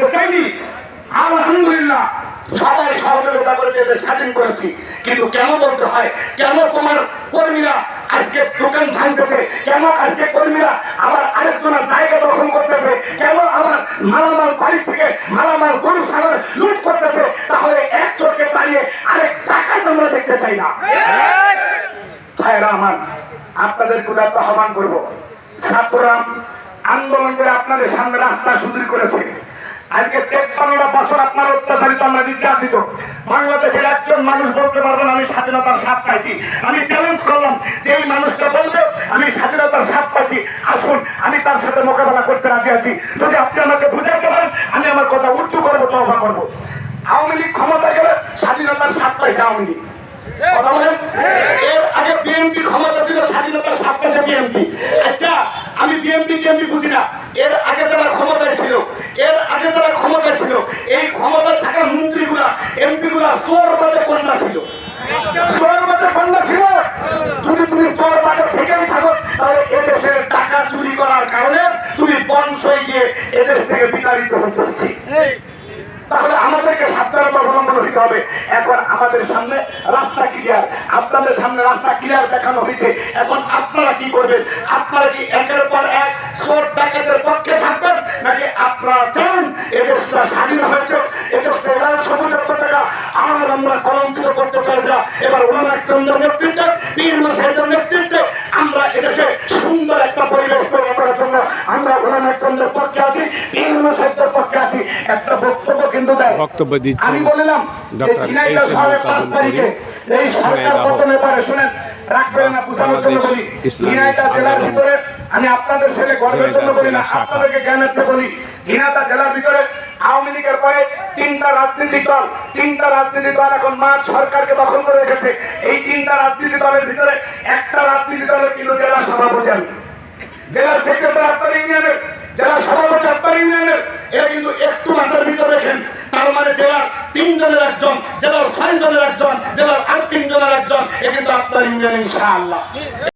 করতে চাইনি। আলহামদুলিল্লাহ, সবাই সহযোগিতা করেছে, এদের স্বাধীন করেছি। কিন্তু কেন বলতে হয়, কেন তোমার কর্মীরা আজকে দোকান ভাঙতেছে? কেন আজকে কর্মীরা আবার আরেকজনের জায়গা দখল করতেছে? কেন আবার মালামাল বাড়ি থেকে মালামাল গরু লুট করতেছে? তাহলে এক চোখে দাঁড়িয়ে আরেক টাকায় তোমরা দেখতে চাই না। ভাইরা আমার, আপনাদের ক্ষুদার্ত আহ্বান করব। ছাত্ররা আন্দোলন করে আপনাদের সামনে রাস্তা সুদূর করেছে। আজকে তেপ্পান্নটা বছর আপনার অত্যাচারিত, আমরা নির্যাতিত। বাংলাদেশের একজন মানুষ বলতে পারবেন আমি স্বাধীনতার স্বাদ পাইছি। আমি চ্যালেঞ্জ করলাম যে এই মানুষটা বলবে, আমি স্বাধীনতার স্বাদ পাইছি। আসুন, আমি তার সাথে মোকাবেলা করতে রাজি আছি। যদি আপনি আমাকে বুঝাইতে পারেন, আমি আমার কথা উর্দু করব তবা করব। আওয়ামী লীগ ক্ষমতা গেলে স্বাধীনতার স্বাদ পাইছে আওয়ামী লীগ। কথা বলেন? এর আগে বিএনপি ক্ষমতা ছিল, স্বাধীনতার স্বাদ পাইছে বিএনপি আচ্ছা আমি বিএনপি টিএমপি বুঝি না। এর আগে যারা ক্ষমতায় ছিল এর আগে যারা ক্ষমতায় ছিল এই ক্ষমতায় থাকা মন্ত্রীগুলা এমপি গুলা চোর বাদে কন্যা ছিল। চোর বাদে কন্যা ছিল। যদি তুমি চোর বাদে থেকেই থাকো, তাহলে এদেশের টাকা চুরি করার কারণে তুমি বংশই গিয়ে এদেশ থেকে বিতাড়িত হতে হচ্ছে। তাহলে আমাদেরকে সাবধানতা অবলম্বন হইতে হবে। এখন আমাদের সামনে রাস্তা ক্লিয়ার আপনাদের সামনে রাস্তা ক্লিয়ার দেখানো হয়েছে। এখন আপনারা কি করবেন? আপনারা কি একের পর এক চোর ডাকাতের নাকি আপনারা চান এদেশটা স্বাধীন হয়েছে এদেশটা লাল সবুজের পতাকা। আর আমরা কলঙ্কিত করতে চাই না। এবার ওনার কেন্দ্রের নেতৃত্বে পীর মাসাহের নেতৃত্বে আমরা এদেশে সুন্দর একটা পরিবেশ তৈরি করার জন্য আমরা ওনার কেন্দ্রের পক্ষে আছি পীর মাসাহের পক্ষে আছি। একটা বক্তব্য কিন্তু দেয়। বক্তব্য দিচ্ছেন আমি বললাম যে ঝিনাইদহ শহরের পাঁচ তারিখে এই সরকার। পতনের পরে শুনেন রাখবেন না বুঝানোর জন্য বলি। ঝিনাইদহ জেলার ভিতরে আমি আপনাদের ছেলে গর্বের জন্য বলি না। আপনাদেরকে জ্ঞানার্থে বলি ঝিনাইদহ জেলার ভিতরে আওয়ামী লীগের পরে তিনটা রাজনৈতিক দল তিনটা রাজনৈতিক দল এখন মাঠ সরকারকে দখল করে রেখেছে। এই তিনটা রাজনীতি দলের ভিতরে একটা রাজনীতি দলের কিন্তু জেলা সভাপতি আমি। জেলা সেক্রেটারি আপনার ইউনিয়নের জেলা সভাপতি আপনার ইউনিয়নের এরা কিন্তু একটু মাথার ভিতরে রেখেন তার মানে জেলার তিনজনের একজন জেলার ছয় জনের একজন জেলার আর তিনজনের একজন এ কিন্তু আপনার ইউনিয়ন ইনশাআল্লাহ।